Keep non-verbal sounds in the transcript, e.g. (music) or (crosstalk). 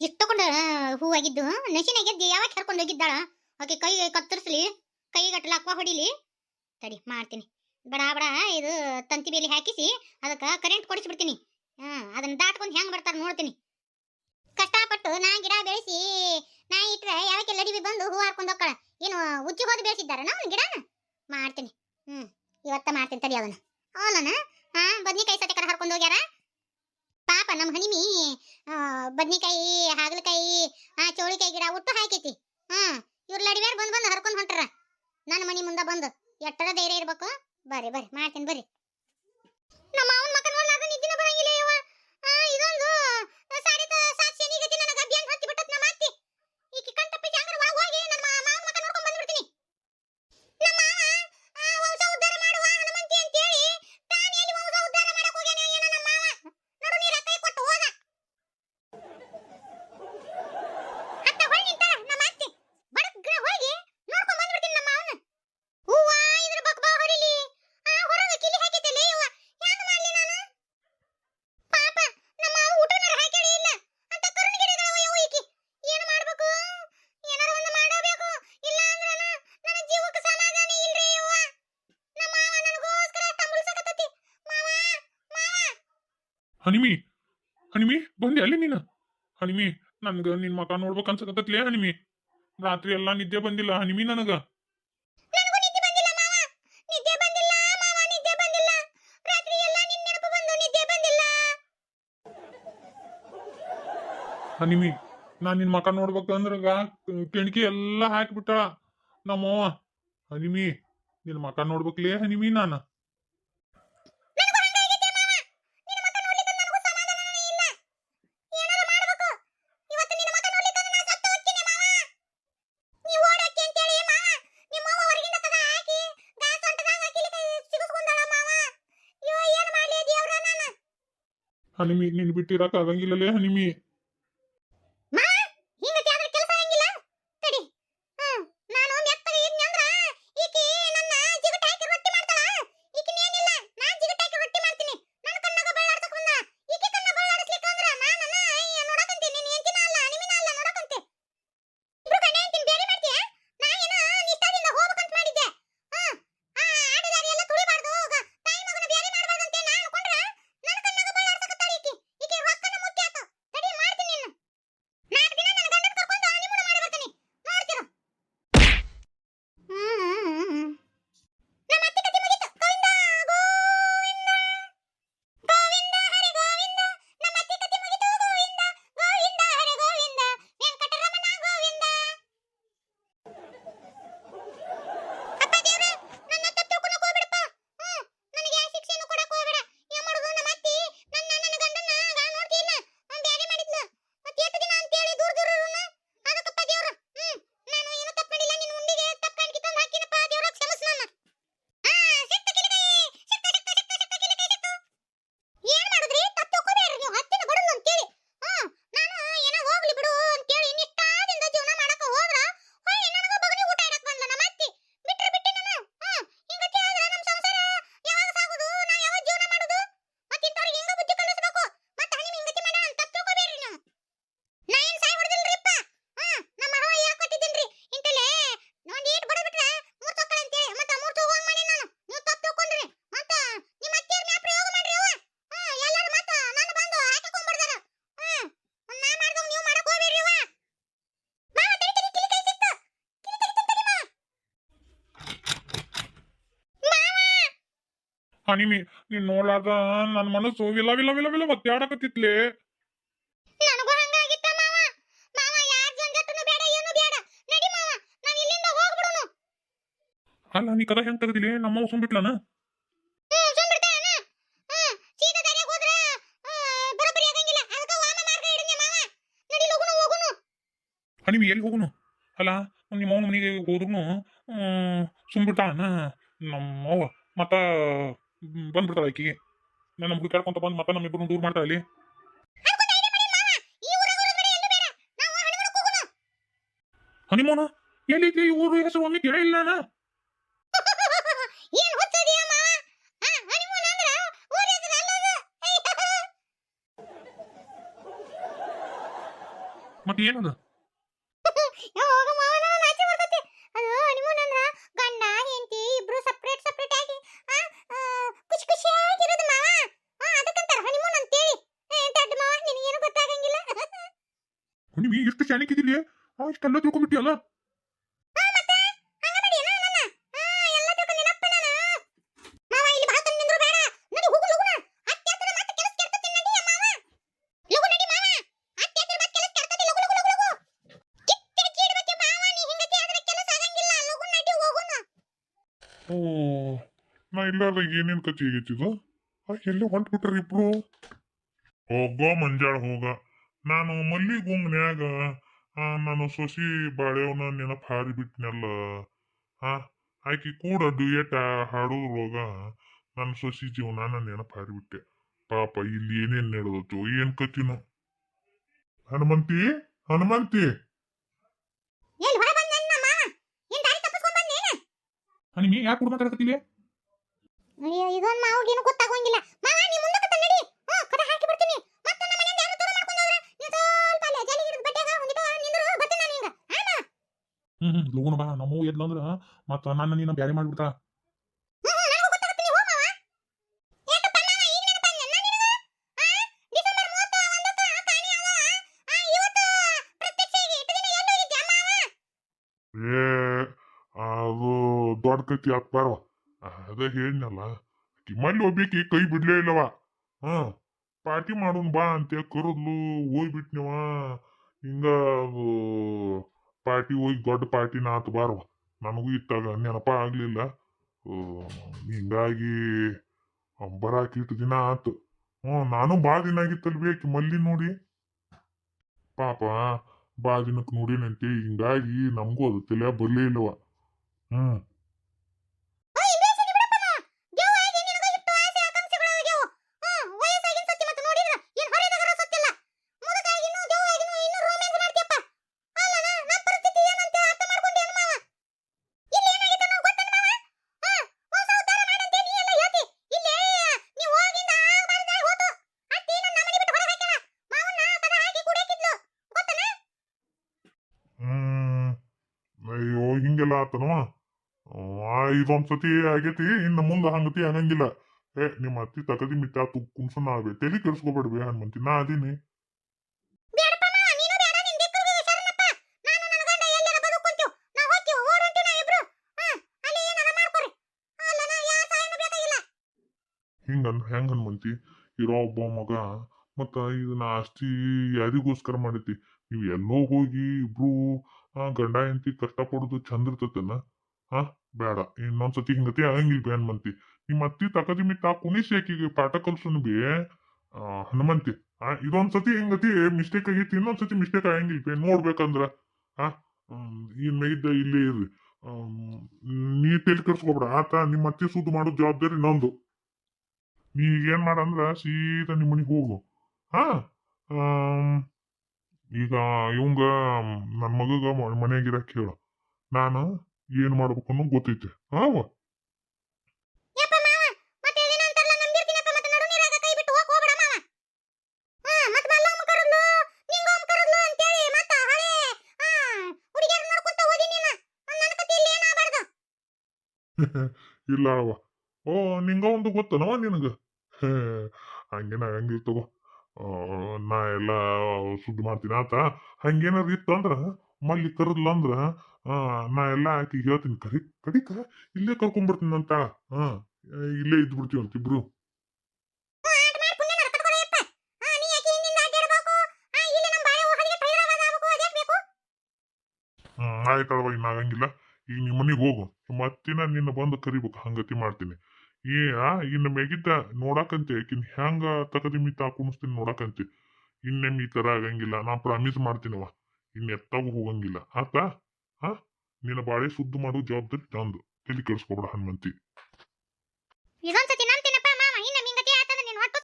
ಎಷ್ಟು ತಗೊಂಡ ಹೂವಾಗಿದ್ದು ನಶಿನಾಗೆದ್ದು ಯಾವಾಗ ಹರ್ಕೊಂಡು ಹೋಗಿದ್ದಾಳ? ಓಕೆ ಕೈ ಕತ್ತರಿಸ್ಲಿ ಕೈಗಟ್ಟಲ ಅಕ್ವಾ ಹೊಡಿಲಿ. ತಡಿ, ಮಾಡ್ತೀನಿ. ಬಡ ಬಡ, ಇದು ತಂತಿ ಬೇಲಿ ಹಾಕಿಸಿ, ಅದಕ್ಕೆ ಕರೆಂಟ್ ಕೊಡಿಸ್ಬಿಡ್ತೀನಿ. ಹಾಂ, ಅದನ್ನು ದಾಟ್ಕೊಂಡು ಹೆಂಗೆ ಬರ್ತಾರೆ ನೋಡ್ತೀನಿ. ಕಷ್ಟಪಟ್ಟು ನಾ ಗಿಡ ಬೆಳೆಸಿ, ನಾ ಇಟ್ರೆ ಯಾವಕ್ಕೆ ಲಡಿಬಿ ಬಂದು ಹೂ ಹಾರ್ಕೊಂಡು ಹೋಗ್ಕಳ ಏನು, ಉಜ್ಜಿ ಹೋದ ಬೆಳೆಸಿದ್ದಾರ ನಾವು ಗಿಡನ? ಮಾಡ್ತೀನಿ. ಹ್ಞೂ ಇವತ್ತ ಮಾಡ್ತೀನಿ ತಡಿ ಅವನು ಅವನನ ಹಾಂ, ಬದ್ನಿಕಾಯಿ ಸತೆ ಕಡೆ ಹರ್ಕೊಂಡು ಹೋಗ್ಯಾರ? ನಮ್ಮ ಹನಿಮಿ ಬದ್ನಿಕಾಯಿ, ಹಾಗಲಕಾಯಿ, ಆ, ಚೌಳಿಕಾಯಿ ಗಿಡ ಒಟ್ಟು ಹಾಕೈತಿ. ಹಾ, ಇವ್ರ ಲಡಿವ್ಯಾರ ಬಂದ್ ಬಂದ್ ಹರ್ಕೊಂಡ್ ಹೊಂಟ್ರ? ನನ್ ಮನಿ ಮುಂದೆ ಬಂದು. ಎಟ್ಟರ ಧೈರ್ಯ ಇರ್ಬೇಕು? ಬರ್ರಿ ಬರ್ರಿ, ಮಾಡ್ತೀನಿ ಬರ್ರಿ. ನಮ್ಮ ಹನಿಮಿ ಹನಿಮಿ ಬಂದೆ ಅಲ್ಲಿ ನೀನು? ಹನಿಮಿ ನನ್ಗ ನಿನ್ ಮಕ ನೋಡ್ಬೇಕು ಅನ್ಸಕತ್ತೈತ್ಲೇ ಹನಿಮಿ. ರಾತ್ರಿ ಎಲ್ಲಾ ನಿದ್ದೆ ಬಂದಿಲ್ಲ ಹನಿಮಿ ನನಗ. ಹನಿಮಿ ನಾ ನಿನ್ ಮಕ ನೋಡ್ಬೇಕಂದ್ರಗ ಕಿಣಕಿ ಎಲ್ಲಾ ಹಾಕ್ಬಿಟ್ಟ. ನಮ್ಮವ್ವ ಹನಿಮಿ ನಿನ್ ಮಕ ನೋಡ್ಬೇಕ್ಲೇ ಹನಿಮಿ ನಾನು. ಹನಿಮಿ ನಿನ್ ಬಿಟ್ಟಿರಕ್ ಆಗಂಗಿಲ್ಲಲೇ ಹನಿಮಿ. ಹನಿವಿ ನೀನ್ ನೋಡ್ಲಾರ್ದ ನನ್ನ ಮನಸ್ಸು. ವಿಲ ವಿಲ ವಿಲ ವಿಲ ಒತ್ತಾಡಕತ್ತಿತ್ಲೆ ನನಗೂ ಬೇಡ ಏನು ಬೇಡ. ನಡಿ ಇಲ್ಲಿಂದ ಅಲ್ಲ ನೀ ಕದ ಹೆಂಗ್ ತೆಗ್ದಿಲಿ? ನಮ್ಮ ಸುಂಬಿಟ್ಲನ ಹಣಿಮಿ ಎಲ್ಲಿ ಹೋಗುನು? ಅಲ್ಲ ನಿಮ್ಮ ಅವನ ಮನೆಗೆ ಹೋದ್ರು ಸುಮ್ಬಿಟ್ಟ ನಮ್ಮ ಮತ್ತ ಬಂದ್ಬಿಡ್ತಾಳೆ ಆಕಿಗೆ. ನನ್ನ ಮಗು ಕೇಳ್ಕೊಂತ ಬಂದು ಮತ್ತೆ ನಮ್ಮಿಬ್ಬರು ದೂರ ಮಾಡ್ತಾ ಇಲ್ಲಿ ಹನಿಮೋನ? ಎಲ್ಲಿದ್ದೆ ಈ ಊರು? ಹೆಸರು ಒಮ್ಮೆ ಕೇಳೇ ಇಲ್ಲ ನಾನು. ಮತ್ತೆ ಏನದು? ಆದ್ರೆ ಕೆಲಸ ಆಗಂಗಿಲ್ಲ. ಲಗು ನಡಿ ಹೋಗುನ. ಓ ನಾ ಇಲ್ಲಾರ್ದ ಏನೇನ್ ಕಚ್ಚಿ ಹೆಚ್ಚಿದ ಎಲ್ಲಿ ಹೊಂಟ್ಬಿಟ್ರಿ ಇಬ್ರು. ಹೋಗೋ ಮಂಜಾಳ ಹೋಗ. ನಾನು ಮಲ್ಲಿಗುಂಗ್ನ್ಯಾಗ ನಾನು ಸೊಸಿ ಬಾಳೆವನ ನೆನಪು ಹಾರಿ ಬಿಟ್ನಲ್ಲ ಆ ಆಕಿ ಕೂಡ ಡ್ಯೂಯೆಟ್ ಹಾಡೋದ್ರೊಳಗ ನನ್ನ ಸೊಸಿ ಜೀವನಾನ ನೆನಪು ಹಾರಿಬಿಟ್ಟೆ. ಪಾಪ ಇಲ್ಲಿ ಏನೇನ್ ನಡೆದತ್ತು ಏನ್ ಕತ್ತಿನ ಹನುಮಂತಿ ಹನುಮಂತಿ. ಏನ್ ಹನಿಮಿ ಯಾಕೆ ಕೂಡ ಮಾತಾಡಕತ್ತಿಲ್ಲ ಅಯ್ಯೋ ಇದೊಂದ್ ಮಾವಗೇನು ಗೊತ್ತಾಗೋಂಗಿಲ್ಲ. ಮಾವ ನೀ ಮುಂದಕ್ಕೆ ತಂದ್ ನಡಿ ಹ್ಞೂ ಕದ ಹಾಕಿ ಬಿಡ್ತೀನಿ ಮತ್ತೆ ನಮ್ಮ ಮನೆಯಿಂದ ಯಾರು ದೂರ ಮಾಡ್ಕೊಂಡು ಹೋದ್ರೆ ನೀ ಸ್ವಲ್ಪ ಅಲ್ಲೇ ಜಾಲಿ ಗಿಡದ ಬಡ್ಡ್ಯಾಗ ಒಂದಿಟ ನಿಂದ್ರು ಬರ್ತೀನಿ ನಾನು ಈಗ ಆಮ ಹ್ಮ್ ಹ್ಮ್. ಲಗುಣ ಬಾ ನಮ್ಮ ಎದ್ಲಂದ್ರ ಮತ್ತ ನನ್ನ ನೀನು ಬ್ಯಾರೆ ಮಾಡ್ಬಿಡ್ತಾಳ. ಏ, ಅದು ದೊಡ್ಡ ಕೈತಿ ಆತ್ ಬಾರವ ಅದ ಹೇಳಿನಲ್ಲ ಮಲ್ಲಿ ಒಬ್ಬೇಕಿ ಕೈ ಬಿಡ್ಲೇ ಇಲ್ಲವ. ಹಾ, ಪಾರ್ಟಿ ಮಾಡೋನ್ ಬಾ ಅಂತ ಕರದ್ಲು ಹೋಗ್ಬಿಟ್ನವ. ಹಿಂಗ ಅದು ಪಾರ್ಟಿ ಹೋಗಿ ದೊಡ್ಡ ಪಾರ್ಟಿನ ಆತು ಬಾರವ ನನಗೂ ಇತ್ತಾಗ ನೆನಪ ಆಗ್ಲಿಲ್ಲ. ಹಿಂಗಾಗಿ ಬರಾಕಿ ಇಟ್ಟು ದಿನ ಆತು. ಹ್ಞೂ, ನಾನು ಭಾಳ ದಿನ ಆಗಿತ್ತಲ್ ಬೇಕು ಮಲ್ಲಿ ನೋಡಿ. ಪಾಪ ಬಾ ದಿನಕ್ಕೆ ನೋಡಿನಂತೆ. ಹಿಂಗಾಗಿ ನಮಗೂ ಅದು ತಲೆ ಬರಲೇ ಇಲ್ಲವ ಹ್ಮ್ ಆತನವ ಇದೊಂದ್ಸತಿ ಆಗೇತಿ ಸತಿ ಆಗೈತಿ ಇನ್ನು ಮುಂದೆ ಹಂಗತಿ ಆಗಂಗಿಲ್ಲ ಏ ನಿಮ್ಮ ಅತ್ತಿ ತಗದಿ ಮಿತ್ತ ತು ನಾವೇ. ತಲೆ ಕೆಡಿಸ್ಕೋಬೇಡ್ವಿ ಹನುಮಂತಿ ನಾ ಅದೀನಿ. ಹಿಂಗನ್ ಹೆಂಗ್ ಹನುಮಂತಿ? ಇರೋ ಒಬ್ಬ ಮಗ ಮತ್ತ ಇದನ್ನ ಆಸ್ತಿ ಯಾರಿಗೋಸ್ಕರ ಮಾಡೈತಿ? ನೀವು ಎಲ್ಲೋ ಹೋಗಿ ಇಬ್ರು ಆ ಗಂಡ ಹೆಂಡತಿ ಕಷ್ಟಪಡುದು ಚಂದ ಇರ್ತತನ? ಹಾ ಬೇಡ, ಇನ್ನೊಂದ್ಸತಿ ಹಿಂಗತಿ ಆಗಂಗಿಲ್ಲ ಬೇನ್ ಹನುಮಂತಿ. ನಿಮ್ಮ ಅತ್ತಿ ತಕದಿ ಮಿತ್ತ ಕುಣಿಸಿ ಆಕಿಗೆ ಪಾಠ ಕಲ್ಸುನು ಬಿ. ಹನುಮಂತಿ, ಆ, ಇದೊಂದ್ಸತಿ ಹಿಂಗತಿ ಮಿಸ್ಟೇಕ್ ಆಗೈತಿ, ಇನ್ನೊಂದ್ಸತಿ ಮಿಸ್ಟೇಕ್ ಆಗಂಗಿಲ್ಲ ಬೇ, ನೋಡ್ಬೇಕಂದ್ರ. ಆ ಇನ್ ಮೇಗಿದ್ದ ಇಲ್ಲೇ ಇರ್ರಿ. ನೀ ತಲೆ ಕೆಡ್ಸ್ಕೊಬೇಡ, ಆತ ನಿಮ್ಮ ಅತ್ತಿ ಸುದ್ದು ಮಾಡೋ ಜವಾಬ್ದಾರಿ ನಂದು. ನೀ ಏನ್ ಮಾಡಂದ್ರ ಸೀದಾ ನಿಮ್ಮ ಮನಿಗೆ ಹೋಗು ಹಾ ಈಗ ಇವಂಗ ನನ್ನ ಮಗಗ ಇರಕ್ಕೆ ಹೇಳು ನಾನು ಏನು ಮಾಡ್ಬೇಕು ಅನ್ನೋ ಗೊತ್ತೈತೆ. ಹಾವ ಇಲ್ಲಿ ಅವ (laughs) ಓ ನಿಂಗ ಒಂದು ಗೊತ್ತನವ ನಿನಗ? (laughs) ಹಂಗೆ ಹಂಗೇನ ಆ, ನಾ ಎಲ್ಲ ಸುದ್ದಿ ಮಾಡ್ತೀನಿ. ಆತ ಹಂಗೇನಾರ ಇತ್ತು ಅಂದ್ರ ಮಲ್ಲಿ ಕರದ್ಲ ಅಂದ್ರ ನಾ ಎಲ್ಲ ಆಕಿಗೆ ಹೇಳ್ತೀನಿ ಕರಿ ಕಡಿಕ ಇಲ್ಲೇ ಕರ್ಕೊಂಡ್ಬರ್ತೀನಿ ಅಂತ ಹಾ ಇಲ್ಲೇ ಇದ್ದು ಬಿಡ್ತೀವಿ ಅಂತ ಇಬ್ರು. ಆಯ್ತಳವ ಇನ್ನ ಆಗಂಗಿಲ್ಲ. ಈಗ ನಿಮ್ಮ ಮನೆಗೆ ಹೋಗು. ಮತ್ತಿನ ನಿನ್ನ ಬಂದು ಕರಿಬೇಕು ಹಂಗತಿ ಮಾಡ್ತೀನಿ. ಏ, ಆ, ಇನ್ನು ಮೆಗಿದ್ದ ನೋಡಾಕಂತೆ. ಆಕಿನ್ ಹೆಂಗ ತಕದಿ ಮಿತ ಕುಣಿಸ್ತೀನಿ ನೋಡಾಕಂತೆ. ಇನ್ನೇಮ್ ಈ ತರ ಆಗಂಗಿಲ್ಲ. ನಾ ಪ್ರಾಮಿಸ್ ಮಾಡ್ತೀನವ ಇನ್ ಎತ್ತಾಗ ಹೋಗಂಗಿಲ್ಲ. ಆತ ಹಾ ನಿನ್ನ ಬಾಳೆ ಸುದ್ದು ಮಾಡೋ, ಜವಾಬ್ದಾರಿ ತಂದು. ತಲೆ ಕೆಡಿಸ್ಕೊಬೇಡ ಹನುಮಂತಿ.